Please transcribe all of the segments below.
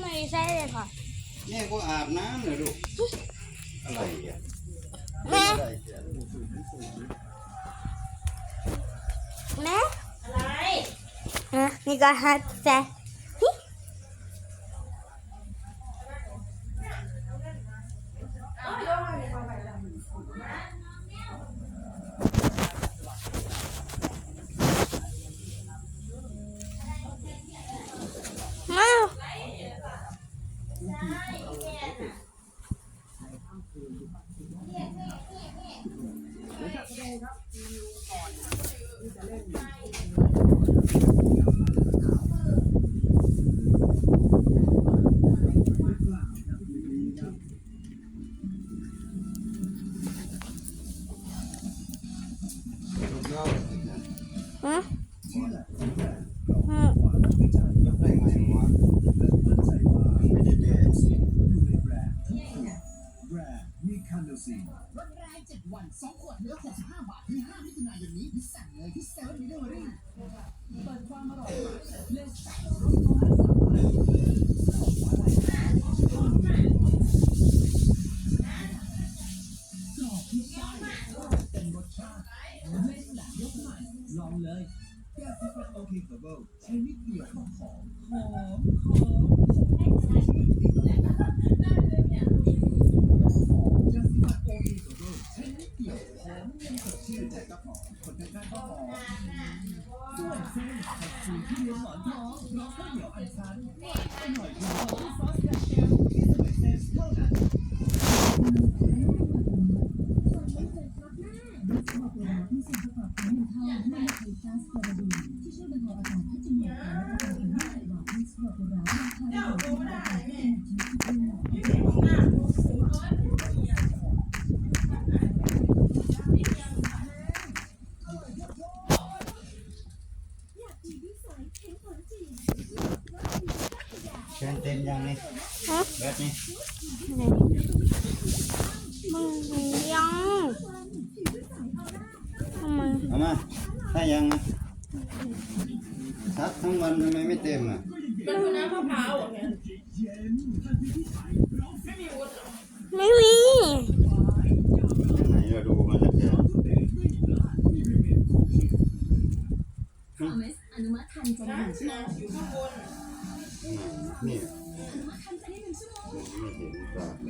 ไม่ใช่เลยค่ะแม่ก็อาบน้ำเลยลูก อะไรอะแม่อะไรนะนี่ก็ฮัทแซ สดชื่นแต่ก็ขอคนข้างๆก็ขอส่วนซื้อไข่ชีที่มีหมอนทองพร้อมข้าวเหนียวอันชันหน่อยดีซอสกระเทีย บนี้มึงยังทำไมถ้ายังนะซัดทั้งวันทำไมไม่เต็มอะ เป็นคนนั้นมะพร้าเหรอเนี่ย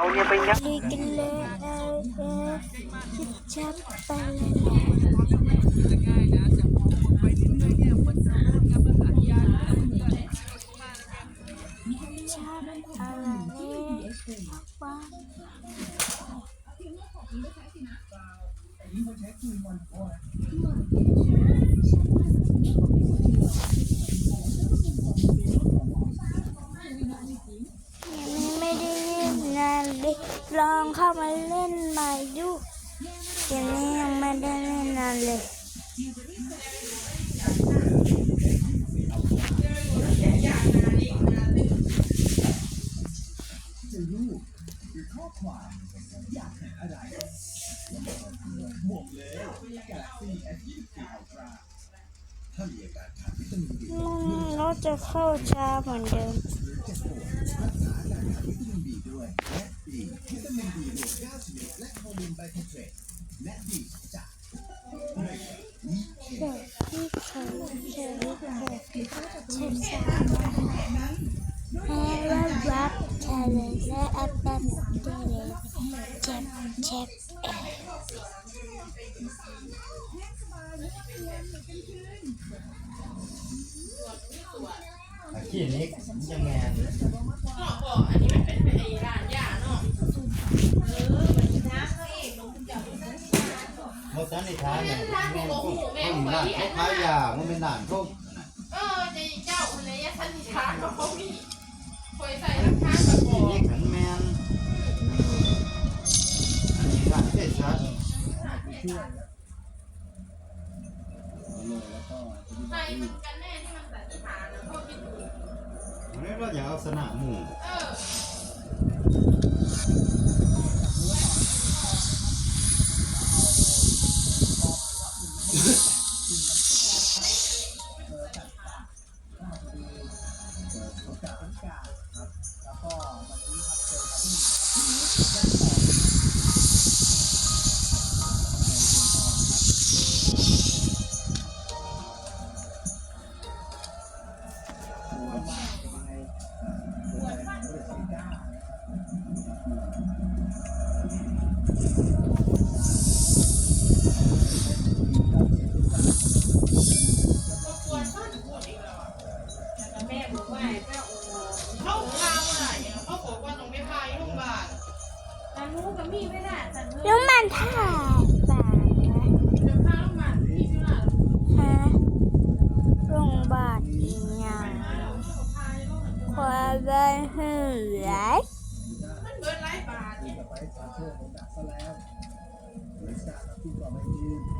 taon niya ba niya? ลองเข้ามาเล่นมาดูเกมนี้ยังไม่ได้เล่นนานเลยมันจะเข้าช้าเหมือนเดิม วยและดีวิตามินดีรวม9ชนิดและฮอร์โมนไบโอเทรตและดีจากเนยนี้เองแบบที่เขาใช้แบบเชฟซาแฮร์รี่รับแคลร์และแอปเปิลเดลเจ็บเจ็บเอขี้นิกยังไง เมื่อสันนิษฐานเนี่ยมันหนานเขาขายยามันเป็นหนานเขาเออใจเจ้าคนนี้สันนิษฐานเขามีคอยใส่น้ำค้างกับบ่อขันแมนอันนี้หนานเทศชาติใส่มันกันแน่ที่มันสันนิษฐานนะพ่อพี่ดูวันนี้เราอยากเอาสนามหมู่ โอกาสโอกาสครับแล้วก็วันนี้ครับเจอกับที่ ลังจาก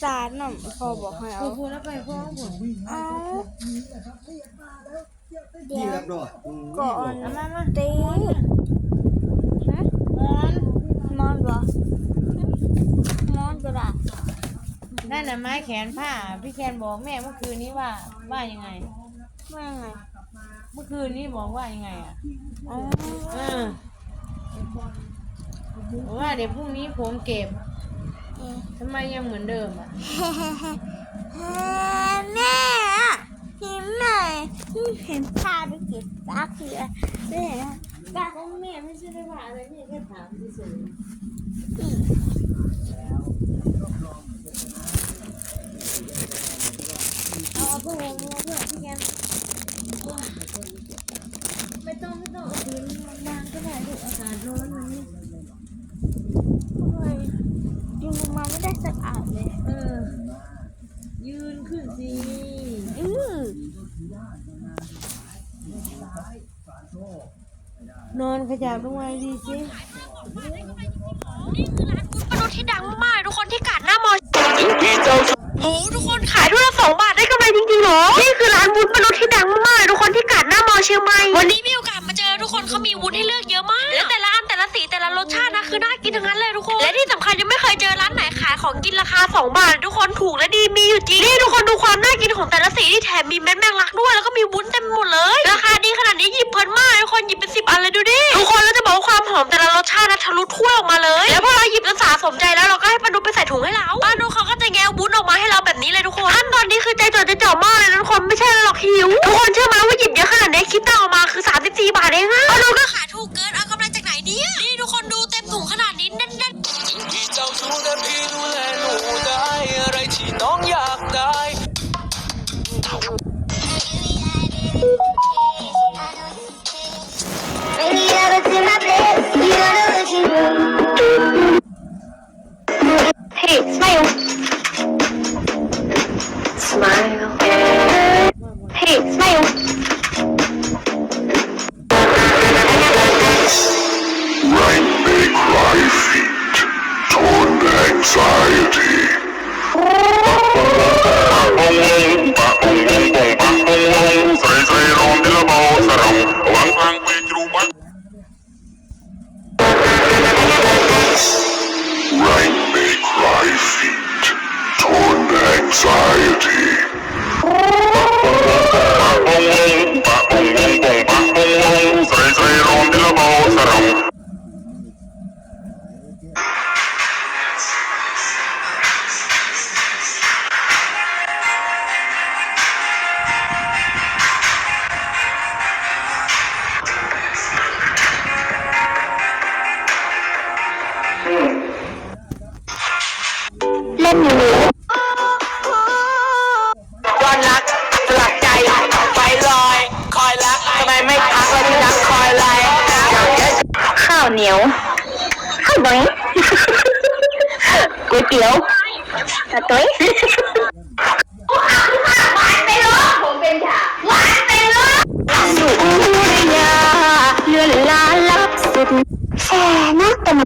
ใส่ตาหน่อมพอบอกให้เอา พูดแล้วไปพ่อผมเอานี่เดี๋ยวครับดอกก่อนตีฮะมอนมอนบ่มอนก็ได้น่ะไม้แขนผ้า พี่แคนบอกแม่เมื่อคืนนี้ว่าว่ายังไงว่าไงเมื่อคืนนี้บอกว่ายังไงอะอ๋อเออบอกว่าเดี๋ยวพรุ่งนี้ผมเก็บเอ๊ะ ทำไมยังเหมือนเดิมอะแม่อะเห็นไหมเห็นผ้าได้เก็บซักเลยแม่อะป้าของแม่ไม่ใช่ได้ว่าอะไรแม่แค่ถามเฉยเอาเอาผ้าห่มมาเพื่อพี่แกไม่ต้องไม่ต้องเอาพื้นวางก็ได้ลูกอากาศร้อนวันนี้โอ้ ยดึงลงมาไม่ได้สักอาบเลย เออ ยืนขึ้นสิอือนอนขยับลงมาดีสิมนุษย์ที่ดังมากๆทุกคนที่กาดหน้ามอโอ้ทุกคนขายด้วยละสองบาทได้กำไรจริงๆเหรอ นี่คือร้านวุ้นมนุษย์ที่ดังมากๆทุกคนที่กาดหน้ามอเชียงใหม่ วันนี้มีโอกาสมาเจอทุกคนเขามีวุ้นให้เลือกเยอะมาก และแต่ละอันแต่ละสีแต่ละรสชาตินะคือน่ากินทั้งนั้นเลยทุกคน และที่สำคัญยังไม่เคยเจอร้านไหนขายของกินราคา 2 บาท ทุกคนถูกและดีมีอยู่จริงนี่ทุกคนดูความน่ากินของแต่ละสีที่แถมมีเม็ดแมงลักด้วยแล้วก็มีวุ้นเต็มหมดเลย ราคาดีขนาดนี้หยิบเพลินมากทุกคนหยิบเป็นสิบอันเลยดูดิทุกคนแล้วจะบอกว่าความหอมแต่ละรสชาตินะทะลุถ้วยออกมาเลย แล้วพอเราหยิบแล้วสาสมใจแล้วเราก็ให้ปานุไปใส่ถุงให้เราปานุเขาก็จะแงววุ้นออกมาให้เราแบบนี้เลยทุกคนขั้นตอนนี้คือใจจดใจจ่อมากเลยนะทุกคนไม่ใช่หรอกหิวทุกคนเชื่อไหมว่าหยิบเยอะขนาดนี้คิดตังออกมาคือ 34 บาทเองอะ ข้าวบอยก๋วยเตี๋ยวตะตุ้ยหวา